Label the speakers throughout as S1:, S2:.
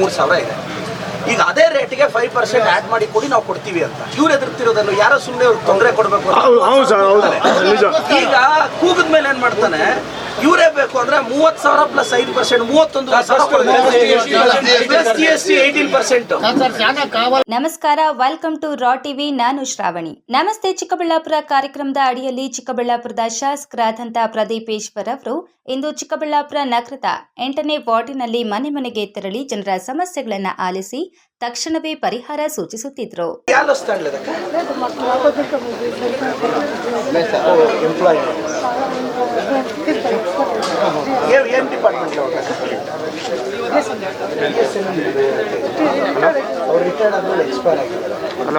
S1: ಮೂರು ಸಾವಿರ ಇದೆ. ಈಗ ಅದೇ ರೇಟ್ಗೆ ಫೈವ್ ಪರ್ಸೆಂಟ್ ಆ್ಯಡ್ ಮಾಡಿ ಕೊಡಿ ನಾವು ಕೊಡ್ತೀವಿ ಅಂತ. ಇವ್ರು ಎದುರ್ತಿರೋದನ್ನು ಯಾರೋ ಸುಮ್ಮನೆ ಅವ್ರಿಗೆ ತೊಂದರೆ ಕೊಡಬೇಕು ಈಗ ಕೂಗಿದ ಮೇಲೆ ಏನ್ ಮಾಡ್ತಾನೆ? ಇವರೇ ಅಂದ್ರೆ ಮೂವತ್ ಸಾವಿರ ಪ್ಲಸ್ ಐದು ಪರ್ಸೆಂಟ್ ಮೂವತ್ತೊಂದು
S2: ನಮಸ್ಕಾರ ವೆಲ್ಕಮ್ ಟು ರಾ ಟಿವಿ ನಾನು ಶ್ರಾವಣಿ. ನಮಸ್ತೆ ಚಿಕ್ಕಬಳ್ಳಾಪುರ ಕಾರ್ಯಕ್ರಮದ ಅಡಿಯಲ್ಲಿ ಚಿಕ್ಕಬಳ್ಳಾಪುರದ ಶಾಸಕರಾದಂಥ ಪ್ರದೀಪೇಶ್ವರ್ ಅವರು. ಇಂದು ಚಿಕ್ಕಬಳ್ಳಾಪುರ ನಗರದ ಎಂಟನೇ ವಾರ್ಡಿನಲ್ಲಿ ಮನೆ ಮನೆಗೆ ತೆರಳಿ ಜನರ ಸಮಸ್ಯೆಗಳನ್ನು ಆಲಿಸಿ ತಕ್ಷಣವೇ ಪರಿಹಾರ ಸೂಚಿಸುತ್ತಿದ್ರು.
S1: ಏನ್ ಏನ್ ಡಿಪಾರ್ಟ್ಮೆಂಟ್ ಅವ್ರು ರಿಟೈರ್ಡ್ ಆದ್ಮೇಲೆ ಎಕ್ಸ್ಪೈರ್ ಆಗಿದ್ದಾರೆ
S3: ಅಣ್ಣ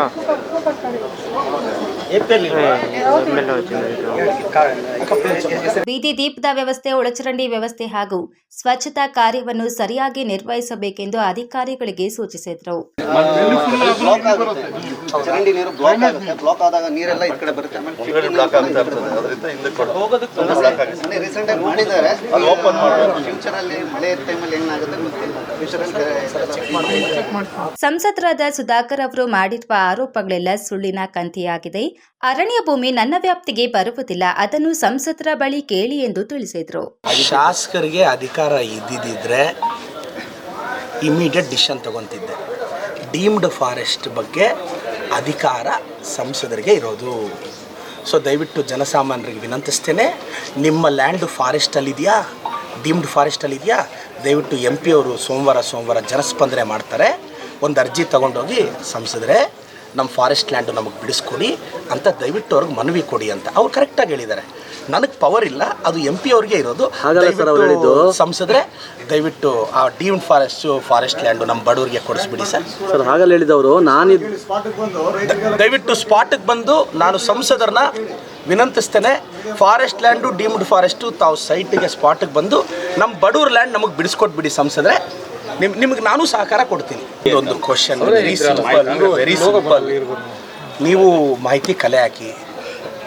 S2: ಬೀದಿ ದೀಪದ ವ್ಯವಸ್ಥೆ ಒಳಚರಂಡಿ ವ್ಯವಸ್ಥೆ ಹಾಗೂ ಸ್ವಚ್ಛತಾ ಕಾರ್ಯವನ್ನು ಸರಿಯಾಗಿ ನಿರ್ವಹಿಸಬೇಕೆಂದು ಅಧಿಕಾರಿಗಳಿಗೆ ಸೂಚಿಸಿದ್ರು.
S4: ಚರಂಡಿ ನೀರು ಬ್ಲಾಕ್ ಆಗುತ್ತೆ. ಬ್ಲಾಕ್ ಆದಾಗ ನೀರೆಲ್ಲ ಈ ಕಡೆ ಬರುತ್ತೆ. ಆಮೇಲೆ ಬ್ಲಾಕ್ ಆಗ್ತಾ ಇರ್ತದೆ ಅದರಿಂದ ಹಿಂದೆ ರೀಸೆಂಟ್ ಆಗಿ ಮಾಡಿದ್ದಾರೆ. ಅಲ್ಲಿ
S2: ಸಂಸದರಾದ ಸುಧಾಕರ್ ಅವರು ಮಾಡಿರುವ ಆರೋಪಗಳೆಲ್ಲ ಸುಳ್ಳಿನ ಕಂತಿಯಾಗಿದೆ. ಅರಣ್ಯ ಭೂಮಿ ನನ್ನ ವ್ಯಾಪ್ತಿಗೆ ಬರುವುದಿಲ್ಲ ಅದನ್ನು ಸಂಸದರ ಬಳಿ ಕೇಳಿ ಎಂದು ತಿಳಿಸಿದ್ರು.
S1: ಶಾಸಕರಿಗೆ ಅಧಿಕಾರ ಇದ್ದಿದ್ರೆ ಇಮಿಡಿಯೇಟ್ ಡಿಸಿಷನ್ ತಗೊಂತಿದ್ದೆ. ಡೀಮ್ಡ್ ಫಾರೆಸ್ಟ್ ಬಗ್ಗೆ ಅಧಿಕಾರ ಸಂಸದರಿಗೆ ಇರೋದು. ಸೊ ದಯವಿಟ್ಟು ಜನಸಾಮಾನ್ಯರಿಗೆ ವಿನಂತಿಸ್ತೇನೆ ನಿಮ್ಮ ಲ್ಯಾಂಡ್ ಫಾರೆಸ್ಟಲ್ಲಿದೆಯಾ ಡೀಮ್ಡ್ ಫಾರೆಸ್ಟಲ್ಲಿ ಇದೆಯಾ? ದಯವಿಟ್ಟು ಎಂ ಪಿ ಅವರು ಸೋಮವಾರ ಸೋಮವಾರ ಜನಸ್ಪಂದನೆ ಮಾಡ್ತಾರೆ. ಒಂದು ಅರ್ಜಿ ತಗೊಂಡೋಗಿ ಸಂಸದರೇ ನಮ್ಮ ಫಾರೆಸ್ಟ್ ಲ್ಯಾಂಡು ನಮಗೆ ಬಿಡಿಸ್ಕೊಡಿ ಅಂತ ದಯವಿಟ್ಟು ಅವ್ರಿಗೆ ಮನವಿ ಕೊಡಿ ಅಂತ. ಅವ್ರು ಕರೆಕ್ಟಾಗಿ ಹೇಳಿದ್ದಾರೆ. ನನಗೆ ಪವರ್ ಇಲ್ಲ ಅದು ಎಂ ಪಿ ಅವ್ರಿಗೆ ಇರೋದು. ಹೇಳಿದ್ದು. ಸಂಸದ್ರೆ ದಯವಿಟ್ಟು ಆ ಡೀಮ್ಡ್ ಫಾರೆಸ್ಟ್ ಫಾರೆಸ್ಟ್ ಲ್ಯಾಂಡು ನಮ್ಮ ಬಡವರಿಗೆ ಕೊಡಿಸ್ಬಿಡಿ ಸರ್.
S5: ಸರ್ ಹಾಗಲ್ಲ ಹೇಳಿದವರು ನಾನು
S1: ದಯವಿಟ್ಟು ಸ್ಪಾಟಿಗೆ ಬಂದು ನಾನು ಸಂಸದರನ್ನ ವಿನಂತಿಸ್ತೇನೆ. ಫಾರೆಸ್ಟ್ ಲ್ಯಾಂಡು ಡೀಮ್ಡ್ ಫಾರೆಸ್ಟು ತಾವು ಸೈಟಿಗೆ ಸ್ಪಾಟಿಗೆ ಬಂದು ನಮ್ಮ ಬಡವ್ರ ಲ್ಯಾಂಡ್ ನಮಗೆ ಬಿಡಿಸ್ಕೊಟ್ಬಿಡಿ ಸಂಸದ್ರೆ. ನಿಮ್ ನಿಮಗೆ ನಾನು ಸಹಕಾರ ಕೊಡ್ತೀನಿ. ಒಂದು question very simple very simple ನೀವು ಮಾಹಿತಿ ಕಲೆ ಹಾಕಿ.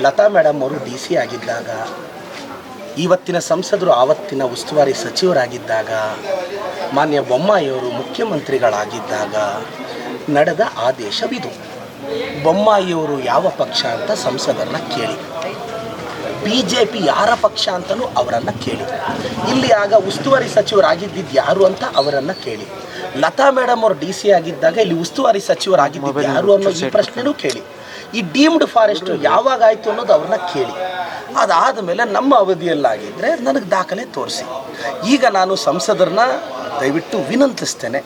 S1: ಲತಾ ಮೇಡಮ್ ಅವರು ಡಿ ಸಿ ಆಗಿದ್ದಾಗ ಇವತ್ತಿನ ಸಂಸದರು ಆವತ್ತಿನ ಉಸ್ತುವಾರಿ ಸಚಿವರಾಗಿದ್ದಾಗ ಮಾನ್ಯ ಬೊಮ್ಮಾಯಿಯವರು ಮುಖ್ಯಮಂತ್ರಿಗಳಾಗಿದ್ದಾಗ ನಡೆದ ಆದೇಶವಿದು. ಬೊಮ್ಮಾಯಿಯವರು ಯಾವ ಪಕ್ಷ ಅಂತ ಸಂಸದರನ್ನ ಕೇಳಿ. ಬಿ ಜೆ ಪಿ ಯಾರ ಪಕ್ಷ ಅಂತಲೂ ಅವರನ್ನು ಕೇಳಿ. ಇಲ್ಲಿ ಆಗ ಉಸ್ತುವಾರಿ ಸಚಿವರಾಗಿದ್ದಿದ್ದು ಯಾರು ಅಂತ ಅವರನ್ನು ಕೇಳಿ. ಲತಾ ಮೇಡಮ್ ಅವರು ಡಿ ಸಿ ಆಗಿದ್ದಾಗ ಇಲ್ಲಿ ಉಸ್ತುವಾರಿ ಸಚಿವರಾಗಿದ್ದಿದ್ದು ಯಾರು ಅನ್ನೋ ಈ ಪ್ರಶ್ನೆನೂ ಕೇಳಿ. ಈ ಡೀಮ್ಡ್ ಫಾರೆಸ್ಟ್ ಯಾವಾಗ ಆಯಿತು ಅನ್ನೋದು ಅವ್ರನ್ನ ಕೇಳಿ. ಅದಾದ ಮೇಲೆ ನಮ್ಮ ಅವಧಿಯಲ್ಲಾಗಿದ್ದರೆ ನನಗೆ ದಾಖಲೆ ತೋರಿಸಿ. ಈಗ ನಾನು ಸಂಸದರನ್ನ ದಯವಿಟ್ಟು ವಿನಂತಿಸ್ತೇನೆ.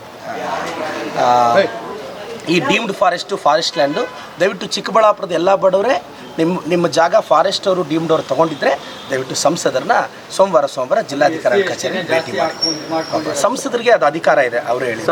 S1: ಈ ಡೀಮ್ಡ್ ಫಾರೆಸ್ಟು ಫಾರೆಸ್ಟ್ ಲ್ಯಾಂಡು ದಯವಿಟ್ಟು ಚಿಕ್ಕಬಳ್ಳಾಪುರದ ಎಲ್ಲ ಬಡವರೇ ನಿಮ್ಮ ನಿಮ್ಮ ಜಾಗ ಫಾರೆಸ್ಟ್ ಅವರು ಡೀಮ್ಡ್ ಅವರು ತಗೊಂಡಿದ್ರೆ ದಯವಿಟ್ಟು ಸಂಸದರನ್ನ ಸೋಮವಾರ ಸೋಮವಾರ ಜಿಲ್ಲಾಧಿಕಾರಿ ಕಚೇರಿ ಭೇಟಿ ಮಾಡಿ ಸಂಸದರಿಗೆ ಅದು ಅಧಿಕಾರ ಇದೆ ಅವರು ಹೇಳಿ